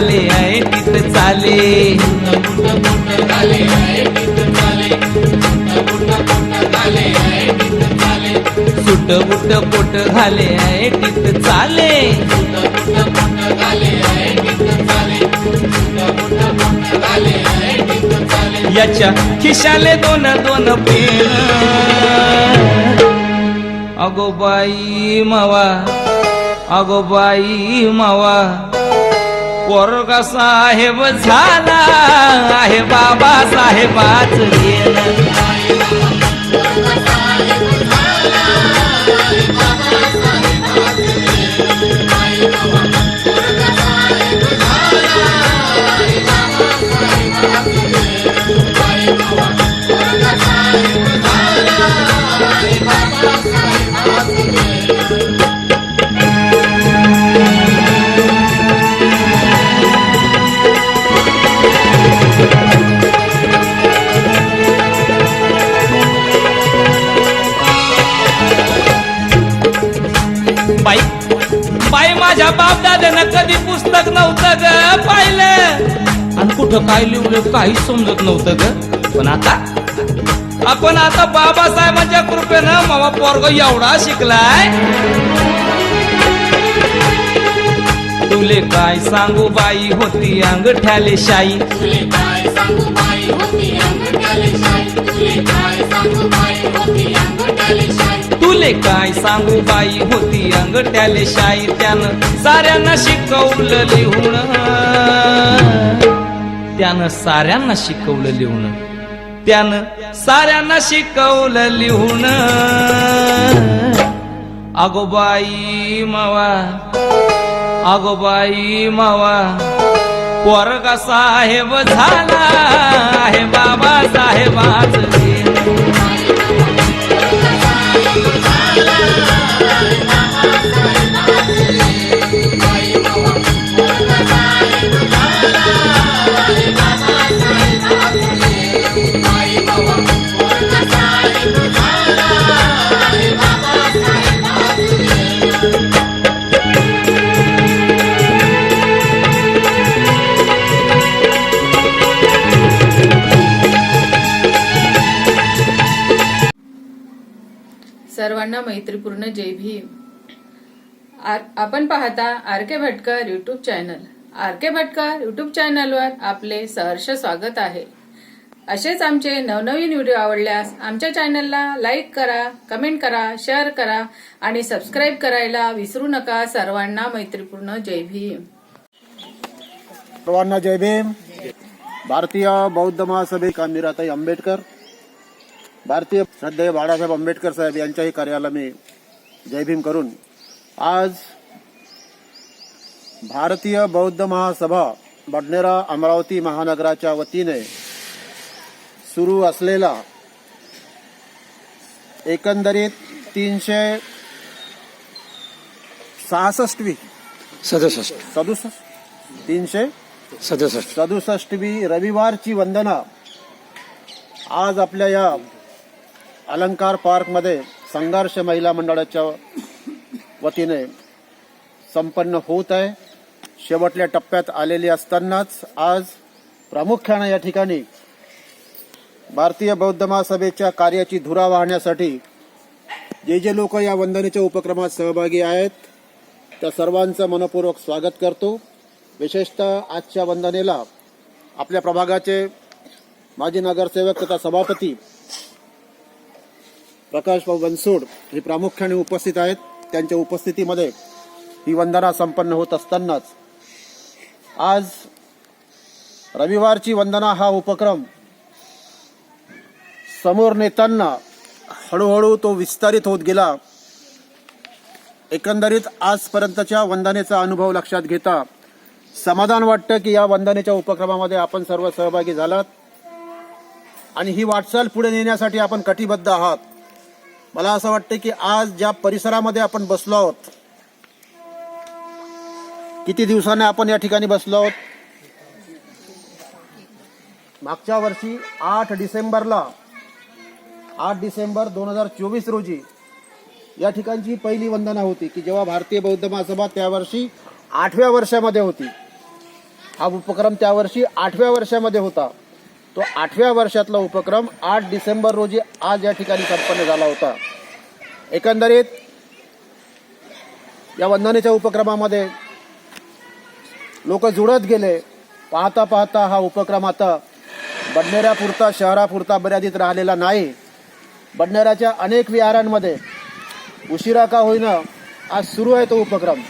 झाले आहे तिथं चाले. सुट बुट पोट घाले आहे तिथं चाले. याच्या खिशाले दोन दोन पेन. अगो बाई मावा अगो बाई मावा. पोरगा साहेब झाला आहे बाबा साहेबाच गेला Bye. पाहिलं. आणि कुठं काय लिहिलं काही समजत नव्हतं ग. पण आता आपण आता बाबासाहेबांच्या कृपेनं मावा पोरग एवढा शिकलाय. तुले काय सांगू बाई होती अंगठ्याले शाई. तुले काय सांगू बाई होती अंगठ्याले शाई. तुले काय सांगू बाई होती अंग तुले काय सांगू बाई होती अंगठ्याले शाई त्यानं. साऱ्यांना शिकवलं लिहून. त्यानं साऱ्यांना शिकवलं लिहून. त्यानं साऱ्यांना शिकवलं लिहून. अगो बाई मावा अगो बाई मावा पोरगा साहेब झाला आहे बाबा साहेबाच. सर्वांना मैत्रीपूर्ण जय भीम. आपण पाहता R K Bhatkar YouTube channel R K Bhatkar YouTube चॅनलवर आपले सहर्ष स्वागत आहे. असेच आमचे नवनवीन व्हिडिओ आवडल्यास आमच्या चॅनलला लाईक करा कमेंट करा शेअर करा आणि सबस्क्राईब करायला विसरू नका सर्वांना मैत्रीपूर्ण जय भीम. सर्वांना जय भीम. भारतीय बौद्ध महासभे कांदिराताई आंबेडकर भारतीय श्रद्धेय बाळासाहेब आंबेडकर साहेब यांच्याही कार्याला मी जय भीम करून आज भारतीय बौद्ध महासभा बडनेरा अमरावती महानगराच्या वतीने सुरू असलेला एकंदरीत तीनशे सहासष्टवी सदुसष्ट. सदुसष्ट. तीनशे सदुसष्ट. सदुसष्टवी रविवारची वंदना आज आपल्या या अलंकार पार्कमध्ये संघर्ष महिला मंडळाच्या वतीने संपन्न होत आहे. शेवटल्या टप्प्यात आलेली असतानाच आज प्रामुख्यानं या ठिकाणी भारतीय बौद्ध महासभेच्या कार्याची धुरा वाहण्यासाठी जे जे लोक या वंदनेच्या उपक्रमात सहभागी आहेत त्या सर्वांचं मनपूर्वक स्वागत करतो. विशेषतः आजच्या वंदनेला आपल्या प्रभागाचे माजी नगरसेवक तथा सभापती प्रकाश भाऊ बनसोड हे प्रामुख्याने उपस्थित आहेत. त्यांच्या उपस्थितीमध्ये ही वंदना संपन्न होत असतानाच आज रविवारची वंदना हा उपक्रम समोर नेताना हळूहळू तो विस्तारित होत गेला. एकंदरीत आजपर्यंतच्या वंदनेचा अनुभव लक्षात घेता समाधान वाटतं की या वंदनेच्या उपक्रमामध्ये आपण सर्व सहभागी झालात. आणि ही वाटचाल पुढे नेण्यासाठी आपण कटिबद्ध आहात. मला असं वाटतं की आज ज्या परिसरामध्ये आपण बसलो आहोत किती दिवसाने आपण या ठिकाणी बसलो आहोत? मागच्या वर्षी आठ डिसेंबरला आठ डिसेंबर दोन हजार चोवीस रोजी या ठिकाणची पहिली वंदना होती की जेव्हा भारतीय बौद्ध महासभा त्या वर्षी आठव्या वर्षामध्ये होती. हा उपक्रम त्या वर्षी आठव्या वर्षामध्ये होता. तो आठव्या वर्षातला उपक्रम आठ डिसेंबर रोजी आज या ठिकाणी संपन्न झाला होता. एकंदरीत या वंदनेच्या उपक्रमामध्ये लोक जुळत गेले. पाहता पाहता हा उपक्रम आता बडनेऱ्यापुरता शहरापुरता मर्यादित राहिलेला नाही. बडनेऱ्याच्या अनेक विहारांमध्ये उशिरा का होईना आज सुरू आहे तो उपक्रम.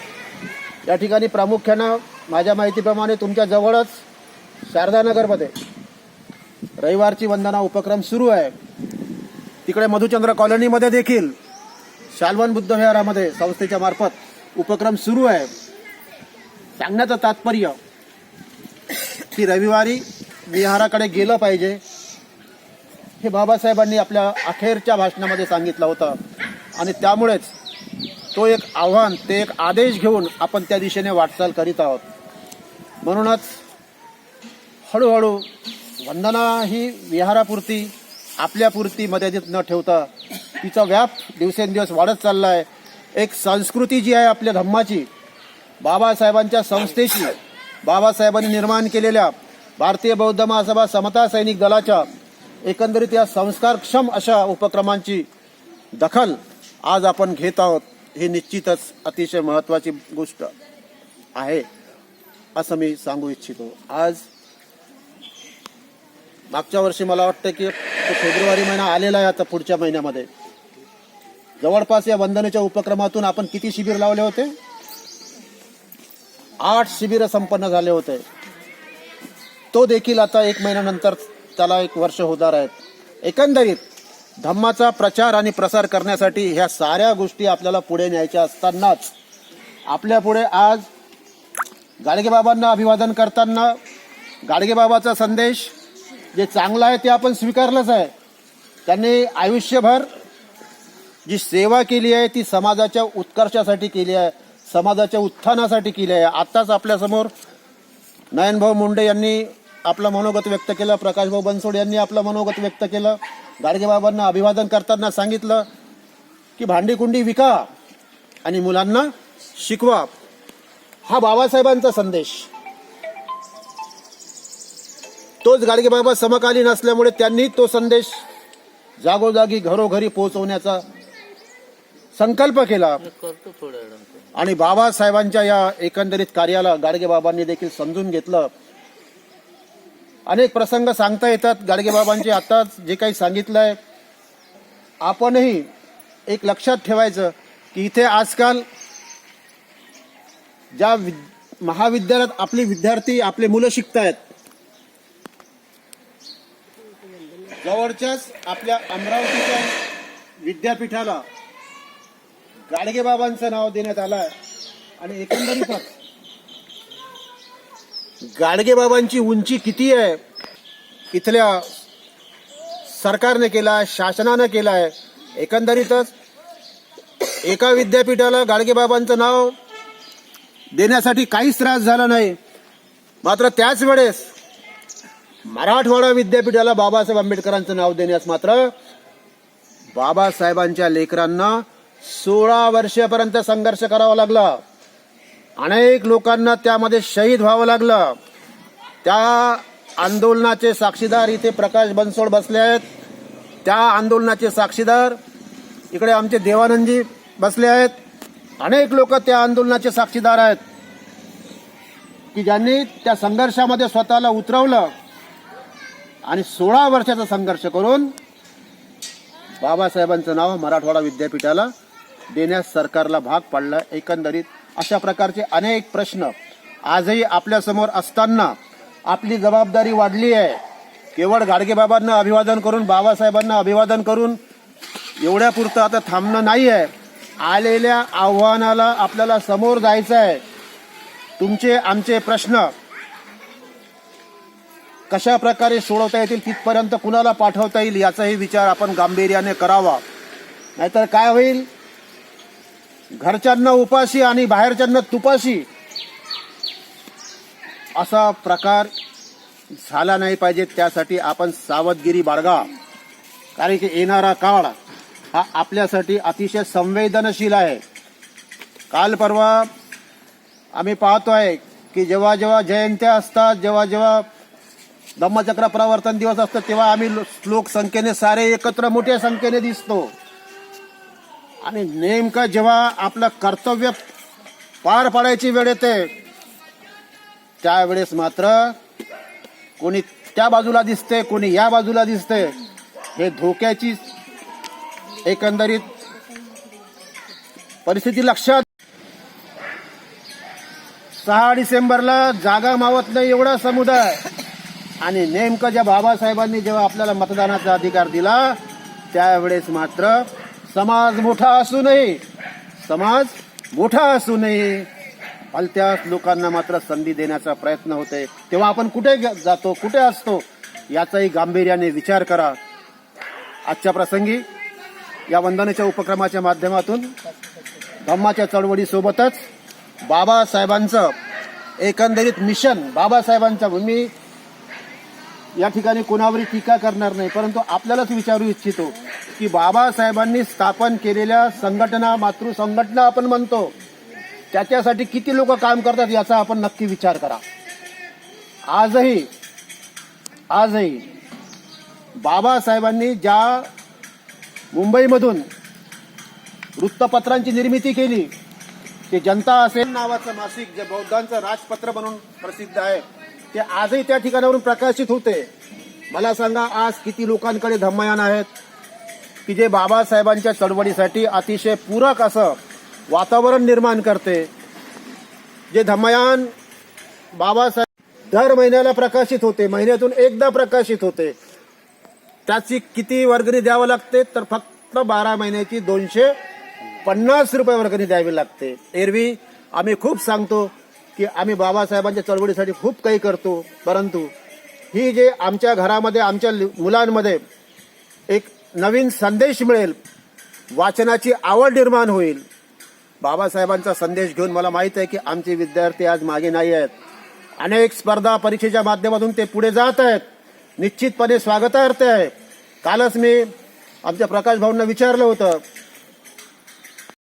या ठिकाणी प्रामुख्यानं माझ्या माहितीप्रमाणे तुमच्या जवळच शारदानगरमध्ये रविवारची वंदना उपक्रम सुरू आहे. तिकडे मधुचंद्र कॉलनीमध्ये देखील शालवन बुद्ध विहारामध्ये संस्थेच्या मार्फत उपक्रम सुरू आहे. सांगण्याचं तात्पर्य की रविवारी विहाराकडे गेलं पाहिजे हे बाबासाहेबांनी आपल्या अखेरच्या भाषणामध्ये सांगितलं होतं. आणि त्यामुळेच तो एक आव्हान ते एक आदेश घेऊन आपण त्या दिशेने वाटचाल करीत आहोत. म्हणूनच हळूहळू वंदना ही विहारापुरती आपल्यापुरती मर्यादित न ठेवता तिचा व्याप दिवसेंदिवस वाढत चालला आहे एक संस्कृती जी आहे आपल्या धम्माची बाबासाहेबांच्या संस्थेची बाबासाहेबांनी निर्माण केलेल्या भारतीय बौद्ध महासभा समता सैनिक दलाच्या एकंदरीत या संस्कारक्षम अशा उपक्रमांची दखल आज आपण घेत आहोत ही निश्चितच अतिशय महत्त्वाची गोष्ट आहे असं मी सांगू इच्छितो. आज मागच्या वर्षी मला वाटतं की फेब्रुवारी महिना आलेला आहे आता पुढच्या महिन्यामध्ये. जवळपास या वंदनेच्या उपक्रमातून आपण किती शिबिर लावले होते? आठ शिबिर संपन्न झाले होते. तो देखील आता एक महिन्यानंतर त्याला एक वर्ष होणार आहेत. एकंदरीत धम्माचा प्रचार आणि प्रसार करण्यासाठी ह्या साऱ्या गोष्टी आपल्याला पुढे न्यायच्या असतानाच आपल्या पुढे आज गाडगेबाबांना अभिवादन करताना गाडगेबाबाचा संदेश जे चांगलं आहे ते आपण स्वीकारलंच आहे. त्यांनी आयुष्यभर जी सेवा केली आहे ती समाजाच्या उत्कर्षासाठी केली आहे समाजाच्या उत्थानासाठी केली आहे. आत्ताच आपल्यासमोर नयनभाऊ मुंडे यांनी आपलं मनोगत व्यक्त केलं प्रकाशभाऊ बनसोड यांनी आपलं मनोगत व्यक्त केलं गाडगेबाबांना अभिवादन करताना सांगितलं की भांडीकुंडी विका आणि मुलांना शिकवा. हा बाबासाहेबांचा संदेश. तोच गाडगेबाबा समकालीन असल्यामुळे त्यांनी तो संदेश जागोजागी घरोघरी पोहोचवण्याचा संकल्प केला. आणि बाबासाहेबांच्या या एकंदरीत कार्याला गाडगेबाबांनी देखील समजून घेतलं. अनेक प्रसंग सांगता येतात. गाडगेबाबांचे आताच जे काही सांगितलंय आपणही एक लक्षात ठेवायचं की इथे आजकाल ज्या महाविद्यालयात आपले विद्यार्थी आपले मुलं शिकतायत जवळच्याच आपल्या अमरावतीच्या विद्यापीठाला गाडगेबाबांचं नाव देण्यात आलं आहे आणि एकंदरीतच गाडगेबाबांची उंची किती आहे इथल्या सरकारने केला आहे शासनानं केला आहे एकंदरीतच एका विद्यापीठाला गाडगेबाबांचं नाव देण्यासाठी काहीच त्रास झाला नाही. मात्र त्याच वेळेस मराठवाडा विद्यापीठाला बाबासाहेब आंबेडकरांचं नाव देण्यास मात्र बाबासाहेबांच्या लेकरांना सोळा वर्षापर्यंत संघर्ष करावा लागला. अनेक लोकांना त्यामध्ये शहीद व्हावं लागलं. त्या आंदोलनाचे साक्षीदार इथे प्रकाश बनसोड बसले आहेत. त्या आंदोलनाचे साक्षीदार इकडे आमचे देवानंदजी बसले आहेत. अनेक लोक त्या आंदोलनाचे साक्षीदार आहेत. की ज्यांनी त्या संघर्षामध्ये स्वतःला उतरवलं. आणि सोळा वर्षाचा संघर्ष करून बाबासाहेबांचं नाव मराठवाडा विद्यापीठाला देण्यास सरकारला भाग पडला. एकंदरीत अशा प्रकारचे अनेक प्रश्न आजही आपल्यासमोर असताना आपली जबाबदारी वाढली आहे. केवळ गाडगेबाबांना अभिवादन करून बाबासाहेबांना अभिवादन करून एवढ्यापुरतं आता थांबणं नाही आहे. आलेल्या आव्हानाला आपल्याला समोर जायचं आहे. तुमचे आमचे प्रश्न कशा प्रकारे सोडवता येतील तिथपर्यंत कुणाला पाठवता येईल याचाही विचार आपण गांभीर्याने करावा. नाहीतर काय होईल? घरच्यांना उपाशी आणि बाहेरच्यांना तुपाशी असा प्रकार झाला नाही पाहिजे. त्यासाठी आपण सावधगिरी बाळगा. कारण की येणारा काळ हा आपल्यासाठी अतिशय संवेदनशील आहे. काल परवा आम्ही पाहतो आहे की जेव्हा जेव्हा जयंत्या असतात जेव्हा जेव्हा धम्मचक्र प्रवर्तन दिवस असतो तेव्हा आम्ही श्लोक लोकसंख्येने सारे एकत्र मोठ्या संख्येने दिसतो. आणि नेमकं जेव्हा आपलं कर्तव्य पार पाडायची वेळ येते त्यावेळेस मात्र कोणी त्या बाजूला दिसते कोणी या बाजूला दिसते. हे धोक्याची एकंदरीत परिस्थिती लक्षात सहा डिसेंबरला जागा मावत नाही एवढा समुदाय. आणि नेमकं ज्या बाबासाहेबांनी जेव्हा आपल्याला मतदानाचा अधिकार दिला त्यावेळेस मात्र समाज मोठा असूनही समाज मोठा असूनही भलत्याच लोकांना मात्र संधी देण्याचा प्रयत्न होते. तेव्हा आपण कुठे जातो कुठे असतो याचाही गांभीर्याने विचार करा. आजच्या प्रसंगी या वंदनेच्या उपक्रमाच्या माध्यमातून धम्माच्या चळवळीसोबतच बाबासाहेबांचं एकंदरीत मिशन बाबासाहेबांचा भूमी या ठिकाणी कोणावरही टीका करणार नाही. परंतु आपल्यालाच विचारू इच्छितो की बाबासाहेबांनी स्थापन केलेल्या संघटना मातृसंघटना आपण म्हणतो त्याच्यासाठी किती लोक काम करतात याचा आपण नक्की विचार करा. आजही आजही बाबासाहेबांनी ज्या मुंबईमधून वृत्तपत्रांची निर्मिती केली ते जनता असेल नावाचं मासिक जे बौद्धांचं राजपत्र म्हणून प्रसिद्ध आहे ते आजही त्या ठिकाणावरून प्रकाशित होते. मला सांगा आज किती लोकांकडे धम्मयान आहेत? की जे बाबासाहेबांच्या चळवळीसाठी अतिशय पूरक असं वातावरण निर्माण करते. जे धम्मयान बाबासाहेब दर महिन्याला प्रकाशित होते महिन्यातून एकदा प्रकाशित होते. त्याची किती वर्गणी द्यावं लागते? तर फक्त बारा महिन्याची दोनशे पन्नास रुपये वर्गणी द्यावी लागते. एरवी आम्ही खूप सांगतो की आम्ही बाबासाहेबांच्या चळवळीसाठी खूप काही करतो परंतु ही जे आमच्या घरामध्ये आमच्या मुलांमध्ये एक नवीन संदेश मिळेल वाचनाची आवड निर्माण होईल. बाबासाहेबांचा संदेश घेऊन मला माहीत आहे की आमचे विद्यार्थी आज मागे नाही आहेत. अनेक स्पर्धा परीक्षेच्या माध्यमातून ते पुढे जात आहेत. निश्चितपणे स्वागतार्थ आहे. कालच मी आमच्या प्रकाश भाऊंना विचारलं होतं